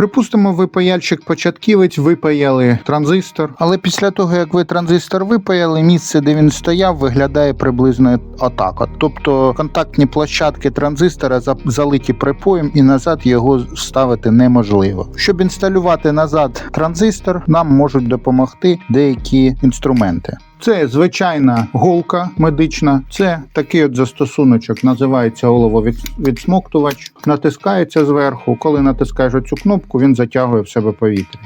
Припустимо, ви паяльщик початківець, випаяли транзистор, але після того, як ви транзистор випаяли, місце, де він стояв, виглядає приблизно отак. От. Тобто контактні площадки транзистора за- залиті припоєм і назад його вставити неможливо. Щоб інсталювати назад транзистор, нам можуть допомогти деякі інструменти. Це звичайна голка медична, це такий от застосуночок, називається олововідсмоктувач. Натискається зверху. Коли натискаєш оцю кнопку, він затягує в себе повітря.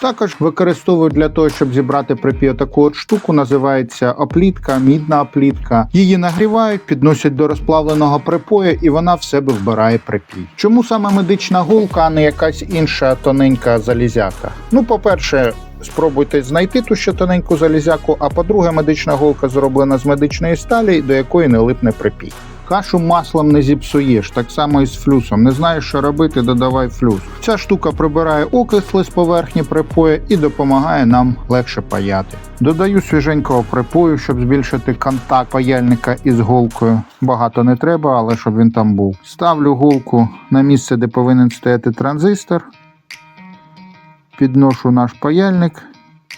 Також використовують для того, щоб зібрати припій таку от штуку, називається оплітка, мідна оплітка. Її нагрівають, підносять до розплавленого припою, і вона в себе вбирає припій. Чому саме медична голка, а не якась інша тоненька залізяка? Ну, по-перше, спробуйте знайти ту ще тоненьку залізяку, а по-друге, медична голка зроблена з медичної сталі, до якої не липне припій. Кашу маслом не зіпсуєш, так само і з флюсом. Не знаєш, що робити, додавай флюс. Ця штука прибирає окисли з поверхні припою і допомагає нам легше паяти. Додаю свіженького припою, щоб збільшити контакт паяльника із голкою. Багато не треба, але щоб він там був. Ставлю голку на місце, де повинен стояти транзистор. Підношу наш паяльник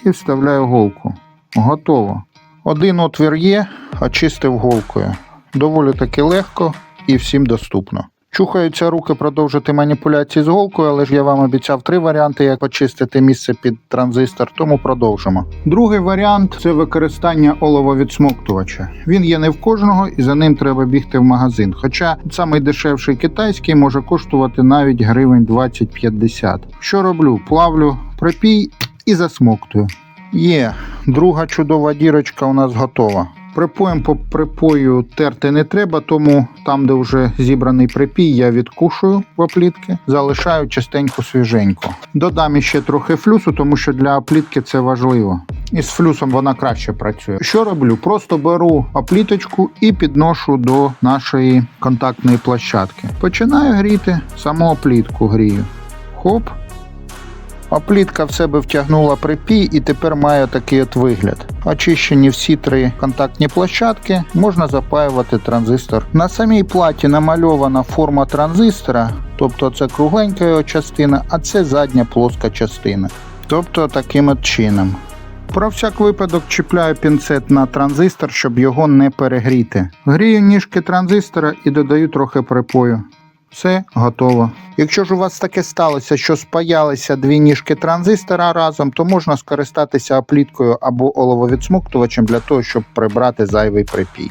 і вставляю голку. Готово. Один отвір є, очистив голкою. Доволі таки легко і всім доступно. Чухаються руки продовжити маніпуляції з голкою, але ж я вам обіцяв три варіанти, як почистити місце під транзистор, тому продовжимо. Другий варіант це використання олововідсмоктувача. Він є не в кожного, і за ним треба бігти в магазин. Хоча самий дешевший китайський може коштувати навіть гривень 20-50. Що роблю? Плавлю припій і засмоктую. Є, друга чудова дірочка у нас готова. Припоєм по припою терти не треба, тому там, де вже зібраний припій, я відкушую в оплітки, залишаю частенько свіженько. Додам іще трохи флюсу, тому що для оплітки це важливо. І з флюсом вона краще працює. Що роблю? Просто беру опліточку і підношу до нашої контактної площадки. Починаю гріти, саму оплітку грію. Хоп, Оплітка в себе втягнула припій і тепер має такий от вигляд. Очищені всі три контактні площадки, можна запаювати транзистор. На самій платі намальована форма транзистора, тобто це кругленька його частина, а це задня плоска частина. Тобто таким от чином. Про всяк випадок чіпляю пінцет на транзистор, щоб його не перегріти. Грію ніжки транзистора і додаю трохи припою. Все готово. Якщо ж у вас таке сталося, що спаялися дві ніжки транзистора разом, то можна скористатися опліткою або олововідсмоктувачем для того, щоб прибрати зайвий припій.